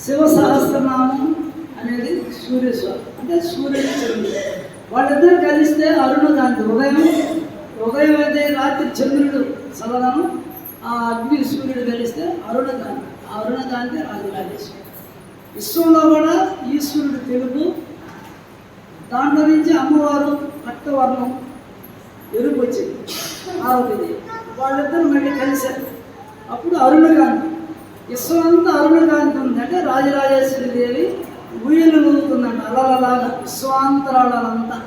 శివ సహస్రనామం అనేది సూర్యస్వామి. అంటే సూర్యుడు చంద్రుడు వాళ్ళిద్దరు కలిస్తే అరుణకాంతి ఉదయం ఉదయం అయితే రాత్రి చంద్రుడు చల్లదనం ఆ అగ్ని సూర్యుడు కలిస్తే అరుణకాంతి ఆ అరుణకాంతి రాజరాజేశ్వరి. విశ్వంలో కూడా ఈశ్వరుడు తెలుగు. దాంట్లో నుంచి అమ్మవారు రక్తవర్ణం ఎరుపు వచ్చింది ఆరోగ్యది వాళ్ళిద్దరు మళ్ళీ కలిశారు. అప్పుడు అరుణకాంతి విశ్వం అంతా అరుణకాంతి ఉంది అంటే రాజరాజేశ్వరి దేవి ఊయలు ఊగుతుందంట అలలలాగా విశ్వాంతరాలంతా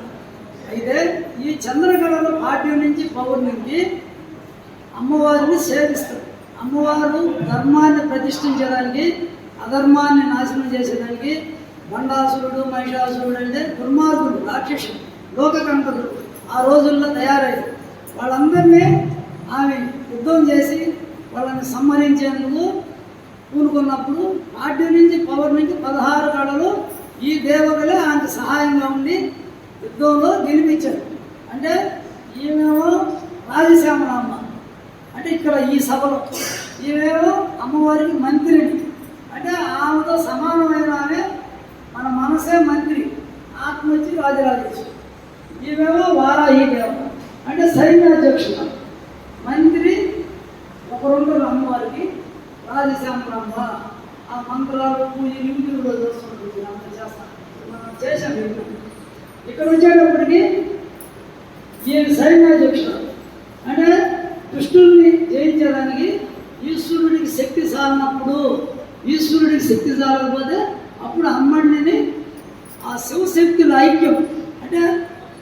అయితే ఈ చంద్రకళలో పాఠ్యం నుంచి పౌర్ణమికి అమ్మవారిని సేవిస్తారు. అమ్మవారు ధర్మాన్ని ప్రతిష్ఠించడానికి అధర్మాన్ని నాశనం చేసేదానికి బండాసురుడు మహిషాసురుడు అంటే దుర్మార్గుడు రాక్షసుడు లోకకంటకుడు ఆ రోజుల్లో తయారయ్యారు. వాళ్ళందరినీ ఆమె యుద్ధం చేసి వాళ్ళని సంహరించేందుకు చదువుకున్నప్పుడు పాడ్యం నుంచి పవర్ నుంచి పదహారు కళలు ఈ దేవతలే ఆయనకు సహాయంగా ఉండి యుద్ధంలో గెలిపించారు. అంటే ఈమెమో రాజశ్యామరామ్మ అంటే ఇక్కడ ఈ సభలో ఈమెమో అమ్మవారికి మంత్రిని అంటే ఆమెతో సమానమైన ఆమె మన మనసే మంత్రి. ఆత్మ వచ్చి రాజరాజేశ్వరి. ఈమెమో వారాహి దేవ. అంటే సైన్యాధ్యక్షుడు. మంత్రి ఒకరుంటారు అమ్మవారికి రాజశ్యామరామ్మ ఆ మంత్రాలు పూజలు యూట్యూబ్లో చూస్తుంటుంది అంత చేస్తాను మనం చేశాం ఇక్కడ. ఇక్కడ వచ్చేటప్పటికి ఈయన సైన్యాధ్యక్షుడు. అంటే కృష్ణుడిని జయించడానికి ఈశ్వరుడికి శక్తి సాలినప్పుడు ఈశ్వరుడికి శక్తి సాలకపోతే అప్పుడు అమ్మడిని ఆ శివశక్తుల ఐక్యం అంటే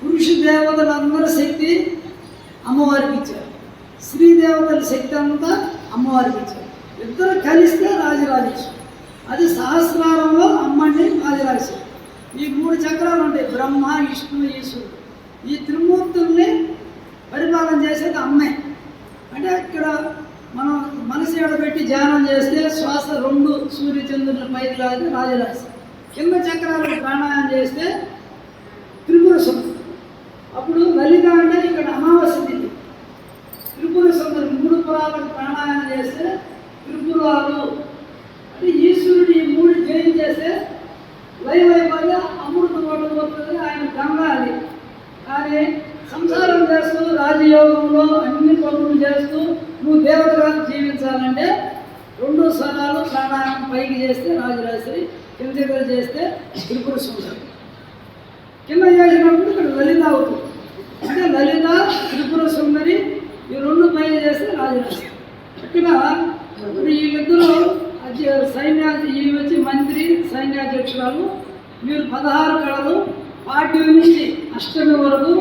పురుష దేవతలందరూ శక్తి అమ్మవారికి ఇచ్చారు. స్త్రీ దేవతల శక్తి అంతా అమ్మవారికి ఇచ్చారు. ఇద్దరు కలిస్తే రాజరాజేశ్వరి. అది సహస్రారంలో అమ్మని రాజరాజేశ్వరి. ఈ మూడు చక్రాలు ఉంటాయి. బ్రహ్మ విష్ణు ఈశ్వరుడు. ఈ త్రిమూర్తుల్ని పరిపాలన చేసేది అమ్మే. అంటే ఇక్కడ మనం మనసు ఎడబెట్టి ధ్యానం చేస్తే శ్వాస రెండు సూర్యచంద్రుని పైకి లాగితే రాజరాశి కింద చక్రాలకు ప్రాణాయామం చేస్తే త్రిపుర సుందరి అప్పుడు లలిత అంటే ఇక్కడ అమావాస్య తిథి. త్రిపుర సుందరి మూడు పురాలకు ప్రాణాయామం చేస్తే త్రిపురాలు అంటే ఈశ్వరుడు ఈ మూడు జయించేస్తే వైవైపోయి అమృతం వస్తుంది ఆయన గంగా కానీ సంసారం చేస్తూ రాజయోగంలో అన్ని పనులు చేస్తూ నువ్వు దేవతగా జీవించాలంటే రెండు స్వరాలు ప్రాణాయామం పైకి చేస్తే రాజరాశ్రీ కింద దగ్గర చేస్తే త్రిపుర సుందరం కింద చేసినప్పుడు ఇక్కడ లలిత అవుతుంది. అంటే లలిత త్రిపుర సుందరి ఈ రెండు పైన చేస్తే రాజరాశ్రీ ఇక్కడ వీళ్ళిద్దరూ సైన్యాధి ఈ వచ్చి మంత్రి సైన్యాధ్యక్షురాలు. మీరు పదహారు కళలు. పాఠ్యం నుంచి అష్టమి వరకు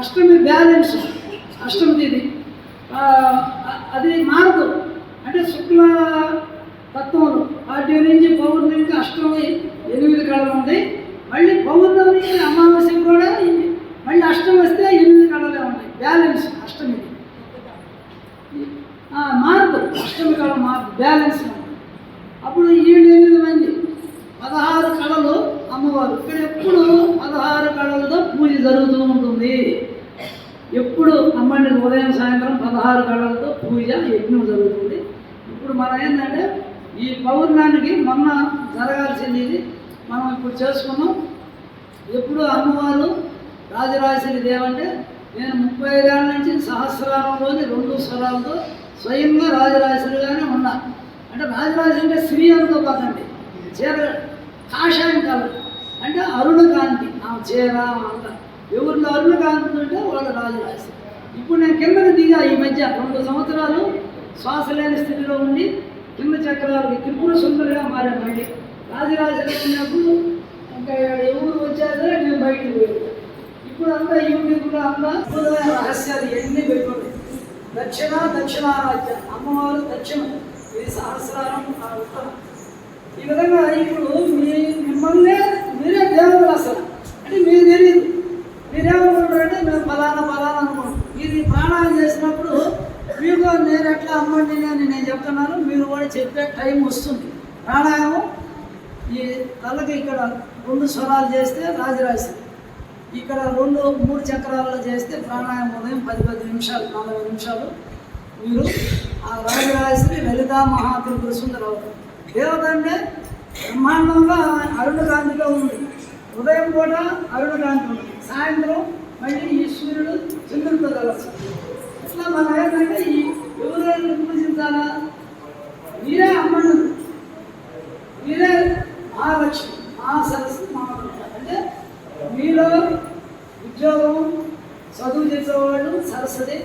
అష్టమి బ్యాలెన్స్ అష్టమి తేదీ. అది మారదు. అంటే శుక్ల తత్వంలో పాఠ్యం నుంచి పౌర్ణమికి అష్టమి ఎనిమిది కళలు ఉంటాయి మళ్ళీ పౌర్ణమి అమావాస్య కూడా మళ్ళీ అష్టమి వస్తే ఎనిమిది కళలే ఉంటాయి బ్యాలెన్స్ అష్టమిది. మా మారదు అష్టమి బ్యాలెన్స్ అప్పుడు ఏడు ఎనిమిది మంది పదహారు కళలు అమ్మవారు. ఇక్కడ ఎప్పుడు పదహారు కళలతో పూజ జరుగుతూ ఉంటుంది. ఎప్పుడు అమ్మండి ఉదయం సాయంత్రం పదహారు కళలతో పూజ యజ్ఞం జరుగుతుంది. ఇప్పుడు మనం ఏంటంటే ఈ పౌర్ణానికి మొన్న జరగాల్సింది ఇది మనం ఇప్పుడు చేసుకున్నాం. ఎప్పుడు అమ్మవారు రాజరాజేశ్వరి దేవంటే నేను ముప్పై ఐదేళ్ళ నుంచి సహస్రాలంలోని రెండు స్వరాలతో స్వయంగా రాజరాజేశ్వరిగానే ఉన్నారు అంటే రాజరాజు అంటే స్త్రీ అంతా పదండి చీర కాషాయం కలర్ అంటే అరుణకాంతి. ఆమె ఆ చీర అంట. ఎవరిలో అరుణకాంతి అంటే వాళ్ళు రాజరాజేశ్వరి. ఇప్పుడు నేను కిందకి దిగా ఈ మధ్య రెండు సంవత్సరాలు శ్వాస లేని స్థితిలో ఉండి కింద చక్రాలకి త్రిపుర సుందరిగా మారాను మళ్ళీ. రాజరాజు ఉన్నప్పుడు ఇంకా ఎవరు వచ్చారో నేను బయటికి పోయాను. ఇప్పుడు అంతా యూట్యూబ్లో అంతా రహస్యాలు ఎన్ని పెట్టుకోండి దక్షిణ దక్షిణారాధ్య అమ్మవారు దక్షిణ. ఇది సహస్రారం ఉత్తరం. ఈ విధంగా ఇప్పుడు మీ మిమ్మల్నే మీరే దేవుడు అసలు. అంటే మీరు తెలియదు మీరేమనుకుంటారంటే మేము ఫలానా ఫలానా అనుకుంటాం ఇది ప్రాణాలు చేసినప్పుడు మీకు నేను ఎట్లా అమ్మండి అని నేను చెప్తున్నాను. మీరు కూడా చెప్పే టైం వస్తుంది. ప్రాణాయామం ఈ కళ్ళకి ఇక్కడ రెండు స్వరాలు చేస్తే రాజరాశి ఇక్కడ రెండు మూడు చక్రాలలో చేస్తే ప్రాణాయామం ఉదయం పది పది నిమిషాలు నలభై నిమిషాలు. మీరు ఆ రాజరాజశ్రీ లలితా మహాత్రుడు సుందర అవుతారు. దేవత అంటే బ్రహ్మాండంగా అరుణకాంతిలో ఉంది. ఉదయం పూట అరుణకాంతి ఉంది. సాయంత్రం మళ్ళీ ఈ సూర్యుడు చంద్రుడితో కలవచ్చు ఇట్లా మనం ఏంటంటే ఈ ఎవరైనా పూజించాలా మీరే అమ్మను మీరే మహాలక్ష్మి మహాసరస్వతి మహాలక్ష్మి అంటే మీలో ఉద్యోగం చేసేవాళ్ళు సరస్వతి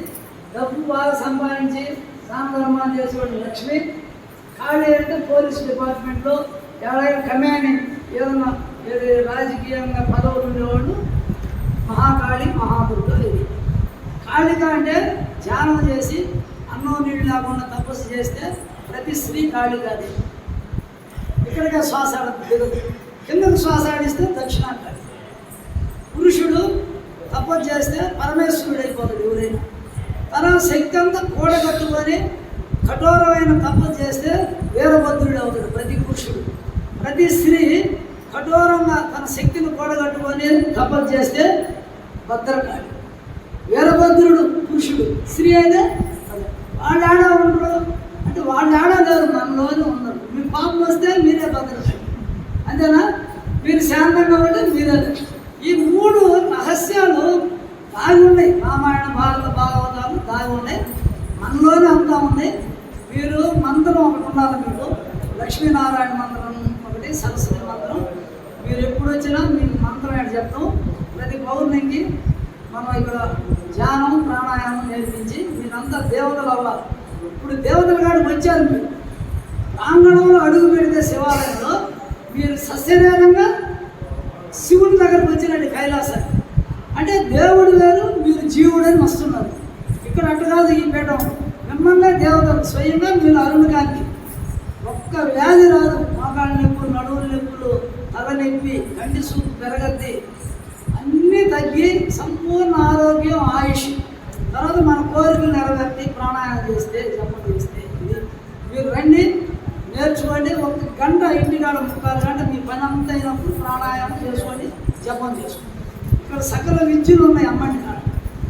డబ్బు బాగా సంపాదించి సామధర్మాలు చేసేవాళ్ళు లక్ష్మి. ఖాళీ అంటే పోలీస్ డిపార్ట్మెంట్లో ఎవరైనా కమాండింగ్ ఏదైనా రాజకీయంగా పదవులు ఉండేవాళ్ళు మహాకాళి మహాదుర్గ ఇది. కాళిక అంటే ధ్యానం చేసి అన్నం నీళ్ళు లేకుండా తపస్సు చేస్తే ప్రతి స్త్రీ కాళికాది ఇక్కడికే శ్వాస దిగదు కిందకు శ్వాస ఆడిస్తే దక్షిణాకాళి పురుషుడు తపస్సు చేస్తే పరమేశ్వరుడు అయిపోతాడు ఎవరైనా తన శక్తి అంతా కూడగట్టుకొని కఠోరమైన తపస్సు చేస్తే వీరభద్రుడు అవుతాడు ప్రతి పురుషుడు. ప్రతి స్త్రీ కఠోరంగా తన శక్తిని కూడగట్టుకొని తపస్సు చేస్తే భద్రకాడు వీరభద్రుడు పురుషుడు. స్త్రీ అయితే వాళ్ళు ఆడ ఉండరు. అంటే వాళ్ళు ఆడ లేరు మనలోనే ఉన్నారు. మీ పాపం వస్తే మీరే భద్రకాడు అంతేనా? మీరు శాంతంగా ఉంటే మీరే ఈ మూడు రహస్యాలు దాగి ఉన్నాయి రామాయణ భారత భాగవతాలు దాగి ఉన్నాయి మనలోనే అంతా ఉన్నాయి మీరు మంత్రం ఒకటి ఉండాలి మీకు. లక్ష్మీనారాయణ మంత్రం ఒకటి సరస్వతి మంత్రం. మీరు ఎప్పుడు వచ్చినా మీకు మంత్రం ఏంటి చెప్తాం. ప్రతి పౌర్ణమికి మనం ఇక్కడ ధ్యానం ప్రాణాయామం నేర్పించి మీరంతా దేవతలు అవ్వాలి. ఇప్పుడు దేవతల కాడికి వచ్చారు మీరు. ప్రాంగణంలో అడుగు పెడితే శివాలయంలో మీరు సశరీరంగా శివుని దగ్గరకు వచ్చినండి కైలాసాన్ని అంటే దేవుడు వేరు మీరు జీవుడు అని వస్తున్నారు. ఇక్కడ అటు కాదు ఈ పీఠం. మిమ్మల్నే దేవతలు స్వయంగా మీరు అరుణ కాంతి ఒక్క వ్యాధి రాదు. మోకాళ్ళ నొప్పులు నడువుల నొప్పులు తల నొప్పి కంటి సూపు పెరగద్ది. అన్నీ తగ్గి సంపూర్ణ ఆరోగ్యం ఆయుష్. తర్వాత మన కోరికలు నెరవేర్తి ప్రాణాయామం చేస్తే జపం చేస్తే ఇది. మీరు రండి. నేర్చుకోండి. ఒక గంట ఇంటికాడ ముప్పై గంట మీ పని అంతా అయినప్పుడు ప్రాణాయామం చేసుకోండి జపం చేసుకోండి. ఇక్కడ సకల విద్యలు ఉన్నాయి అమ్మండి కాడ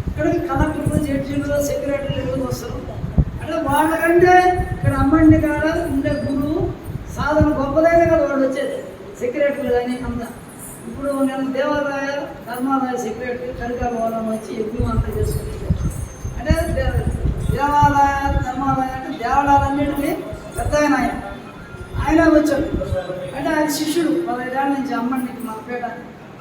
ఇక్కడికి కలెక్టర్లు జడ్జీలు సెక్రటరీలు ఎవరు వస్తారు? అంటే వాళ్ళకంటే ఇక్కడ అమ్మండి కాడ ఉండే గురువు సాధన గొప్పదైన కదా వాడు వచ్చేది. సెక్రటరీలు కానీ అంతా. ఇప్పుడు నేను దేవాలయ ధర్మాలయ సెక్రటరీ కరికాల వాళ్ళని వచ్చి యజ్ఞం అంతా చేసుకుని అంటే దేవాలయ ధర్మాలయ అంటే దేవాలయాలన్నింటినీ పెద్ద ఆయన. ఆయన వచ్చాడు. అంటే ఆయన శిష్యుడు. పదహైదేళ్ళ నుంచి అమ్మండి మన పేట